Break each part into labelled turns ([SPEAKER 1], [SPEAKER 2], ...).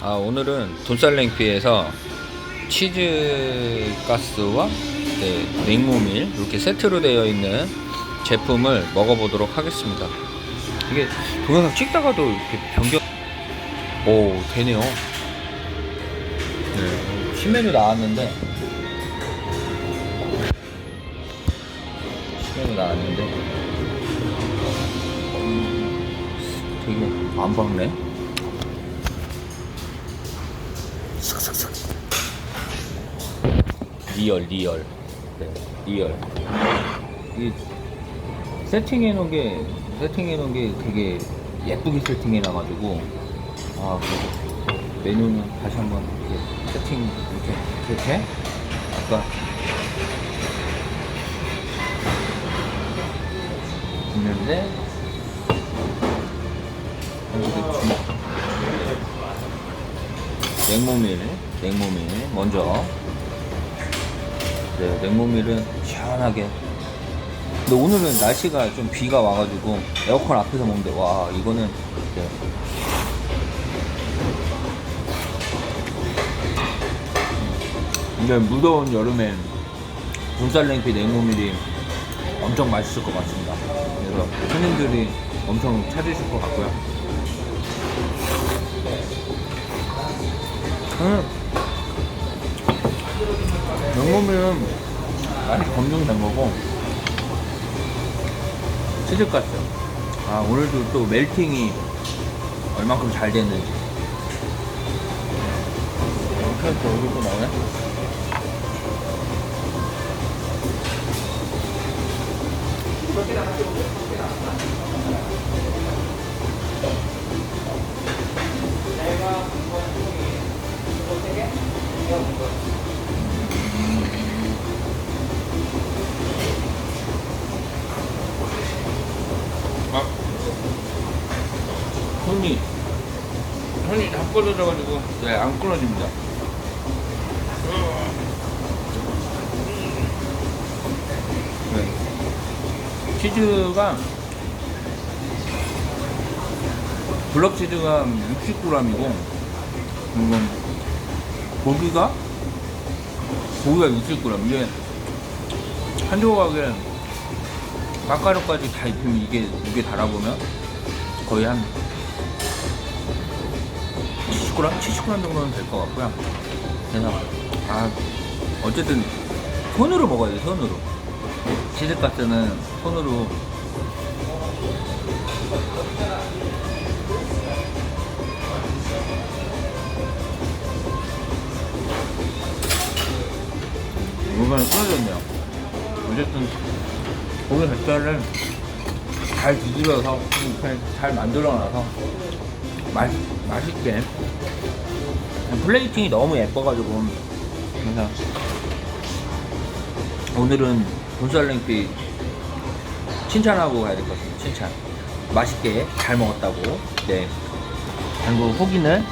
[SPEAKER 1] 아 오늘은 돈살랭피에서 치즈 가스와 네, 냉모밀 이렇게 세트로 되어 있는 제품을 먹어보도록 하겠습니다. 이게 동영상 찍다가도 이렇게 변경 오 되네요. 네, 신메뉴 나왔는데 신메뉴 나왔는데 음, 되게 안 박네. 리얼 리얼. 네, 리얼. 이 세팅해 놓은 게 세팅해 놓은 게 되게 예쁘게 세팅해 놔가지고 아 메뉴는 다시 한번 이렇게 세팅 이렇게 이렇게? 아까 있는데 여기 주먹 냉모밀 냉모밀 먼저 네, 냉모밀은 시원하게. 근데 오늘은 날씨가 좀 비가 와가지고 에어컨 앞에서 먹는데 와 이거는 네. 이게 무더운 여름엔 돈살냉피 냉모밀이 엄청 맛있을 것 같습니다. 그래서 손님들이 엄청 찾으실 것 같고요. 음. 냉모밀은 많이 검증된 거고. 치즈가스 아 오늘도 또 멜팅이 얼만큼 잘 됐는지. 이렇게 또 여기 또 나오네 아. 손이 손이 다 꺼져져가지고. 네안 끊어집니다. 네. 치즈가 블럭 치즈가 60g이고 이건 고기가 고기가 60g 이게 한 조각에 깎아루까지 다 입히면 이게 무게 달아보면 거의 한 70g? 70g 정도는 될 것 같고요. 그래서 아 어쨌든 손으로 먹어야 돼 손으로. 치즈가스는 손으로 물건을 끊어졌네요. 어쨌든 고기 뱃살을 잘 뒤집어서 그냥 잘 만들어놔서 맛, 맛있게. 플레이팅이 너무 예뻐가지고. 그래서 오늘은 돈살랭피 칭찬하고 가야 될 것 같습니다. 칭찬. 맛있게 잘 먹었다고. 네. 그리고 후기는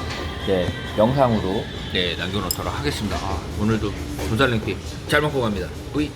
[SPEAKER 1] 네 영상으로. 네 남겨놓도록 하겠습니다. 아, 오늘도 돈살랭피 잘 먹고 갑니다. 뿌이